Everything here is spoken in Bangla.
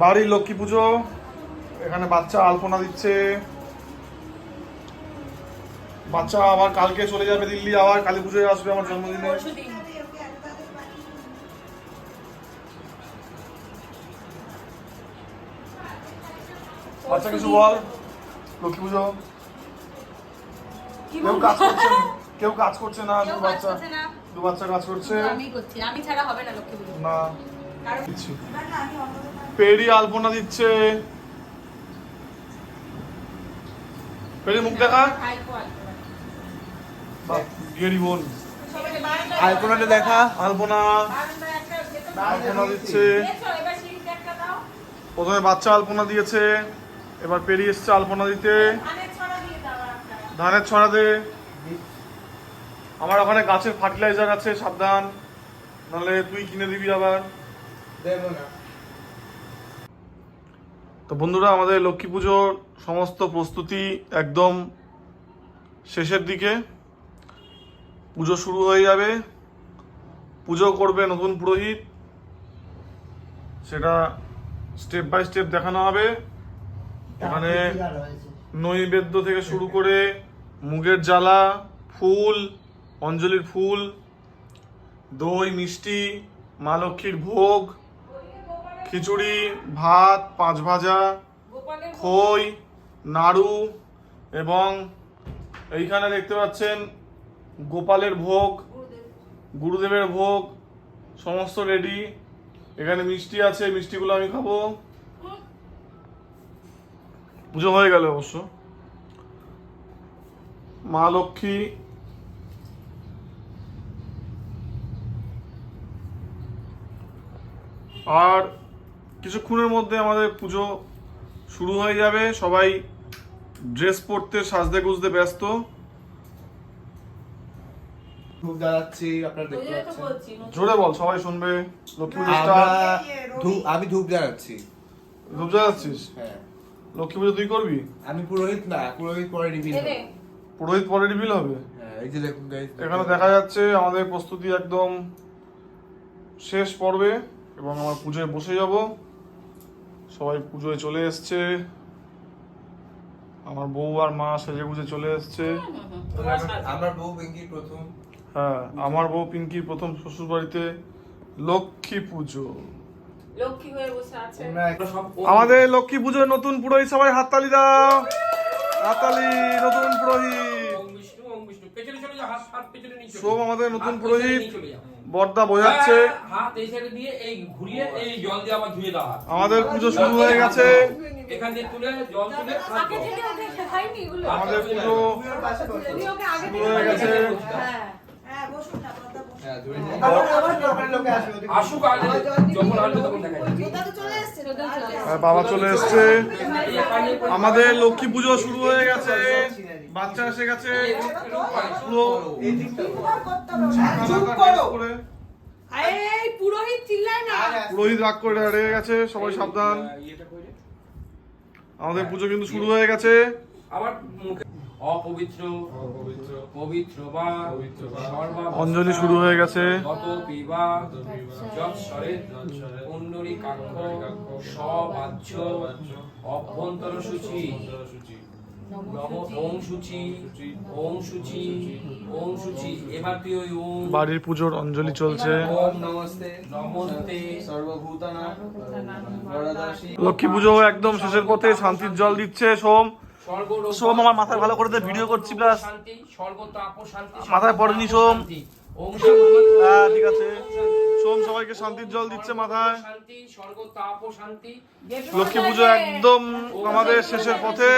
বাড়ির লক্ষ্মী পুজো এখানে বাচ্চা আলপনা দিচ্ছে। বাচ্চা আবার কালকে চলে যাবে দিল্লি আবার কালী পুজোয় আসবে আমার জন্মদিনে। বাচ্চা কিছু বল লক্ষ্মী পুজো। কেউ কাজ করছে কেউ কাজ করছে না দু বাচ্চা দু বাচ্চা কাজ করছে। আমি করছি আমি ছাড়া হবে না লক্ষ্মী পুজো। না। কিছু পেরি আলপনা দিচ্ছে। পেরি, মুখ দেখা। বোন। আলপনাটা দেখা, আলপনা। আলপনা দিচ্ছে। প্রথমে বাচ্চা আলপনা দিয়েছে, এবার পেরি আলপনা দিতে। ধানের ছড়া দে। আমার ওখানে গাছের ফার্টিলাইজার আছে, সাবধান। নাহলে তুই কিনে দিবি আবার। দেবো না। তো বন্ধুরা, আমাদের লক্ষ্মী পুজোর সমস্ত প্রস্তুতি একদম শেষের দিকে। পুজো শুরু হয়ে যাবে। পুজো করবে নতুন পুরোহিত। সেটা স্টেপ বাই স্টেপ দেখানো হবে। এখানে নৈবেদ্য থেকে শুরু করে মুগের জ্বালা, ফুল, অঞ্জলির ফুল, দই, মিষ্টি, মা লক্ষ্মীর ভোগ খিচুড়ি ভাত পাঁচ ভাজা খই নাড়ু এবং এইখানে দেখতে পাচ্ছেন গোপালের ভোগ গুরুদেবের ভোগ সমস্ত রেডি। এখানে মিষ্টি আছে মিষ্টিগুলো আমি খাব। পুজো হয়ে গেল অবশ্য। মা লক্ষ্মী। আর কিছুক্ষণের মধ্যে আমাদের পুজো শুরু হয়ে যাবে। সবাই ড্রেস পরতে সাজতে গুজতে ব্যস্ত। ধূপ জ্বালাচ্ছি আপনারা দেখতে পাচ্ছেন। জোরে বল সবাই শুনবে। লক্ষ্মী পুজো। ধূপ আমি ধূপ জ্বালাচ্ছি। ধূপ জ্বালাচ্ছিস? হ্যাঁ। লক্ষ্মী পুজো তুই করবি? আমি পুরোহিত না পুরোহিত পরে রিভিল পুরোহিত পরে রিভিল হবে? হ্যাঁ এই যে দেখুন গাইস এখানে দেখা যাচ্ছে আমাদের প্রস্তুতি একদম শেষ পর্বে এবং আমার পুজোয় বসে যাব। সবাই পুজোয় চলে এসছে। আমার বউ আর মা সেজে গুজে চলে এসছে। আমার বউ বেঙ্গি প্রথম। হ্যাঁ আমার বউ পিঙ্কির প্রথম শ্বশুর বাড়িতে লক্ষ্মী পুজো আমাদের লক্ষ্মী পুজোর নতুন পুরোহিত সবাই হাততালি দাও। হাততালি নতুন পুরোহিত। সোম আমাদের নতুন পুরোহিত। বর্দা বোঝাচ্ছে হ্যাঁ, হাত এই সাইডে দিয়ে এই ঘুরিয়ে এই জল দিয়ে আবার ধুয়ে দাও আমাদের পুজো শুরু হয়ে গেছে। এখান দিয়ে তুলে জল তুলে? আমাদের পুজো শুরু হয়ে গেছে। হ্যাঁ। হ্যাঁ আসুক আগে যখন আসবে তখন দেখা আর বাবা চলে এসছে। আমাদের লক্ষ্মী পুজো শুরু হয়ে গেছে। বাচ্চা এসে গেছে। পুরো করে। আরে, এই পুরোহিত চিল্লায় না। পুরোহিত রাগ করে রেগে গেছে সবাই সাবধান। আমাদের পুজো কিন্তু শুরু হয়ে গেছে। আবার অপবিত্র পবিত্র বা অঞ্জলি শুরু হয়ে গেছে। পিবা যৎসরে কাক্ষ সবাহ্য অভ্যন্তর সূচি বাড়ির পুজোর অঞ্জলি চলছে। নমস্তে নমস্তে। লক্ষ্মী পুজো একদম শেষের পথে শান্তির জল দিচ্ছে সোম। সোম আমার মাথায় ভালো করে দে, ভিডিও করছি প্লাস। শান্তি স্বর্গতাপ শান্তি মাথায় পড়েনি সোম। হ্যাঁ ঠিক আছে। সোম সবাইকে শান্তির জল দিচ্ছে মাথায়। শান্তি স্বর্গতাপ শান্তি। লক্ষ্মী পুজো একদম আমাদের শেষের পথে।